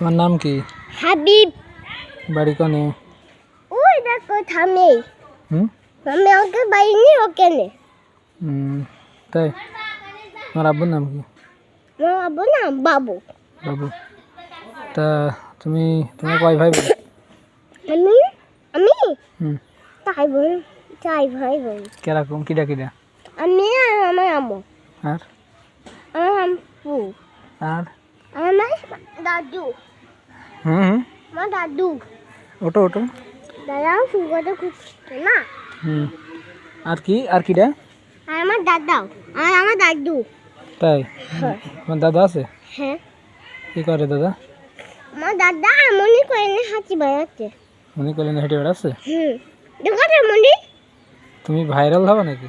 তোমার নাম কি? হাবিব। বাড়ি কনে? ওই দেখো থামে। হুম? আমি ওকে বাইনি ওকে নে হুম, তাই? তোমার আব্বুর নাম কি? আমার আব্বু না বাবু। বাবু। তা তুমি তোমার কয় ভাই বোন? আমি? আমি? হুম। তাই বোন তাই ভাই বোন। কীরকম? কিরা কিরা আমি আর আমার আম্মু। আর? আমার আম্পু আর? দাদু হুম হুম আমার দাদু ওটো ওটো দাদাও সুগারটা খুঁজছে না হুম আর কি আর কিরা আর আমার দাদাও আর আমার দাদু তাই হ্যাঁ তোমার দাদা আছে হ্যাঁ কি করে দাদা আমার দাদা এমনই করে না হাঁচি বেড়াচ্ছে উনি করলেন হেঁটে বেড়াচ্ছে হুম দোকানে মন্দির তুমি ভাইরাল হবে নাকি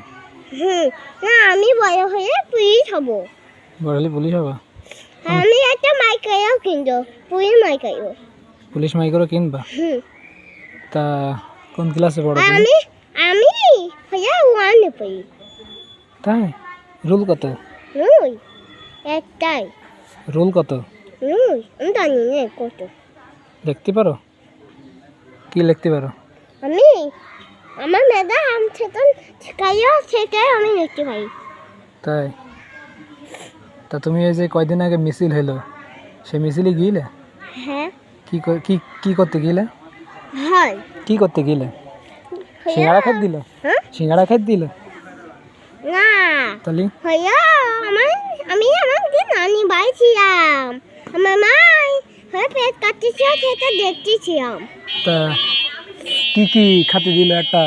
হুম না আমি বড় হয়ে পুলিশ হব বড় হলে পুলিশ হবা আমি একটা মাইকাইও কিনবো পুলিশ মাইকাইও। পুলিশ মাইকরও কিনবা? তা কোন ক্লাসে পড়ো আমি আমি হয়ে ওয়ানে পড়ি। তাই? রুল কত? হুই একটাই। রুল কত? হুই আমি জানি না কত। লিখতে পারো? কি লিখতে পারো? আমি আমার ম্যাডাম সেটা শিখাইও সেটাই আমি দেখতে পাই তাই? তা তুমি এই যে কয়দিন আগে মিছিল হলো সে মিছিলে গিয়েলে হ্যাঁ। কি কি কি করতে গিয়েলে হয় কি করতে গিয়েলে সিঙ্গাড়া খাই দিল? হ্যাঁ? সিঙ্গাড়া খাই দিল? না। তাহলে? হইয়া আমার আমি আমার যে নানি বাড়ি ছিলাম আমার মাই হয়ে পেট কাটতেছিল সেটা দেখতেছিলাম। তা কি কি খাতে দিল একটা?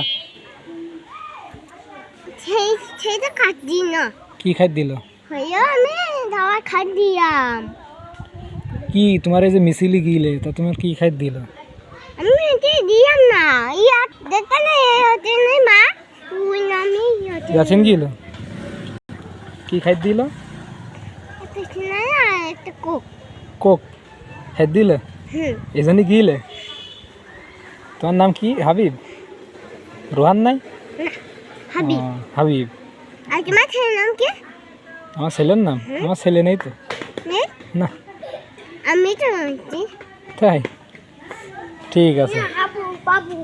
সেই সেটা খাচ্ছি না। কি খাই দিল? হইয়া আমি দাওয়া খাট দিলাম। কি তোমার এই যে মিছিলে গিয়েলে তা তোমার কি খাই দিল? আমি এটি দিলাম না? ইয়া দেখলে হতে নেই মা? তুই নামি হতে যাচ্ছেন গিয়েল কি খাই দিল? না একটা কোক। কোক? খাই দিল? হুম। এজন্য গিয়েলে তোমার নাম কি? হাবিব? রোহান নাই? হাবি ও, হাবিব। আর তোমার ছেলের নাম কি? আমার ছেলের নাম? আমার ছেলে নেই তো। না। আমি তো তাই? ঠিক আছে। বাবু বাবু।